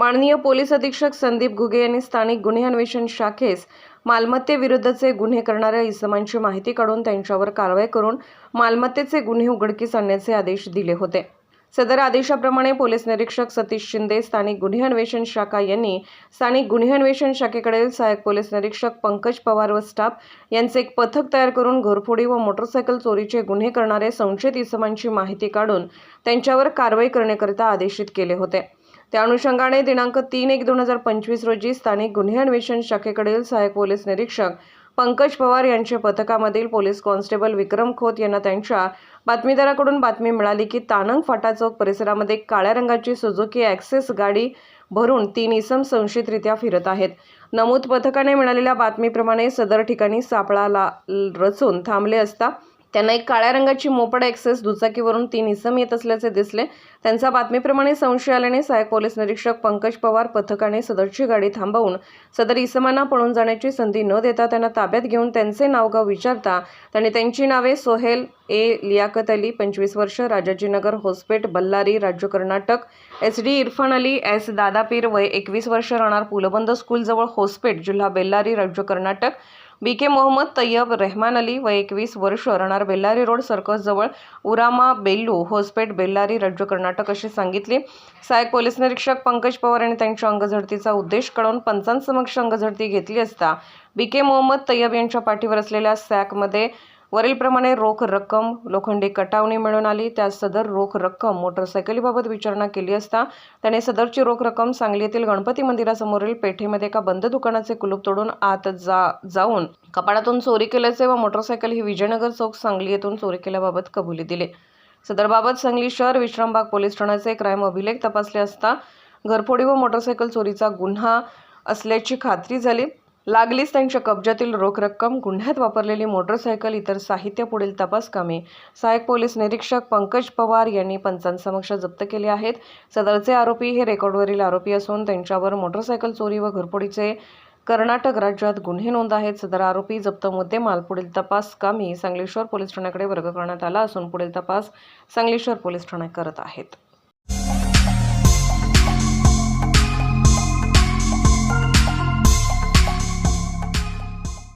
माननीय पोलीस अधीक्षक संदीप घुगे यांनी स्थानिक गुन्हे अन्वेषण शाखेस मालमत्तेविरुद्धचे गुन्हे करणाऱ्या इसमांची माहिती काढून त्यांच्यावर कारवाई करून मालमत्तेचे गुन्हे उघडकीस आणण्याचे आदेश दिले होते. सदर आदेशाप्रमाणे पोलीस निरीक्षक सतीश शिंदे स्थानिक गुन्हे अन्वेषण शाखा यांनी स्थानिक गुन्हे अन्वेषण शाखेकडील सहाय्यक पोलीस निरीक्षक पंकज पवार व स्टाफ यांचे एक पथक तयार करून घरफोडी व मोटरसायकल चोरीचे गुन्हे करणारे संशयित इसमांची माहिती काढून त्यांच्यावर कारवाई करण्याकरिता आदेशित केले होते. त्या अनुषंगाने दिनांक तीन एक दोन हजार पंचवीस रोजी स्थानिक गुन्हे अन्वेषण शाखेकडील सहाय्यक पोलीस निरीक्षक पंकज पवार यांच्या पथकामधील पोलीस कॉन्स्टेबल विक्रम खोत यांना त्यांच्या बातमीदाराकडून बातमी मिळाली की तानंग फाटा चौक परिसरामध्ये काळ्या रंगाची सुझुकी ॲक्सेस गाडी भरून तीन इसम संशयितरित्या फिरत आहेत. नमूद पथकाने मिळालेल्या बातमीप्रमाणे सदर ठिकाणी सापळा ला रचून थांबले असता त्यांना एक काळ्या रंगाची मोपड एक्सेस दुचाकीवरून तीन इसम येत असल्याचे दिसले. त्यांचा बातमीप्रमाणे संशय आल्याने सहाय्यक पोलीस निरीक्षक पंकज पवार पथकाने सदरची गाडी थांबवून सदर इसमांना पळून जाण्याची संधी न देता त्यांना ताब्यात घेऊन त्यांचे नावगाव विचारता त्यांनी त्यांची नावे सोहेल ए. लियाकत अली पंचवीस वर्ष राजाजीनगर होसपेट बल्लारी राज्य Karnataka S. D. Irfan Ali S. Dadapir वय एकवीस वर्ष राहणार पुलबंद स्कूलजवळ होसपेट जिल्हा बेल्लारी राज्य कर्नाटक बी के मोहम्मद तय्यब रेहमान अली व एकवीस वर्ष राहणार बेल्लारी रोड सर्कसजवळ उरामा बेल्लू होसपेट बेल्लारी राज्य कर्नाटक असे सांगितले. सहाय्यक पोलीस निरीक्षक पंकज पवार यांनी त्यांच्या अंगझडतीचा उद्देश कळवून पंचांसमक्ष अंगझडती घेतली असता बी के मोहम्मद तय्यब यांच्या पाठीवर असलेल्या सॅकमध्ये वरीलप्रमाणे रोख रक्कम लोखंडी कटावणी मिळून आली. त्यात सदर रोख रक्कम मोटरसायकलीबाबत विचारणा केली असता त्याने सदरची रोख रक्कम सांगली येथील गणपती मंदिरासमोरील पेठेमध्ये एका बंद दुकानाचे कुलूप तोडून आत जा जाऊन कपाडातून चोरी केल्याचे व मोटरसायकल ही विजयनगर चौक सांगली येथून चोरी केल्याबाबत कबुली दिली. सदरबाबत सांगली शहर विश्रामबाग पोलीस ठाण्याचे क्राईम अभिलेख तपासले असता घरफोडी व मोटरसायकल चोरीचा गुन्हा असल्याची खात्री झाली. लागलीच त्यांच्या कब्जातील रोख रक्कम गुन्ह्यात वापरलेली मोटरसायकल इतर साहित्य पुढील तपास कामे. सहाय्यक पोलीस निरीक्षक पंकज पवार यांनी पंचांसमक्ष जप्त केले आहेत. सदरचे आरोपी हे रेकॉर्डवरील आरोपी असून त्यांच्यावर मोटरसायकल चोरी व घरफोडीचे कर्नाटक राज्यात गुन्हे नोंद आहेत. सदर आरोपी जप्त मुद्देमाल पुढील तपास कामी सांगली शहर पोलीस ठाण्याकडे वर्ग करण्यात आला असून पुढील तपास सांगली शहर पोलीस ठाणे करत आहेत.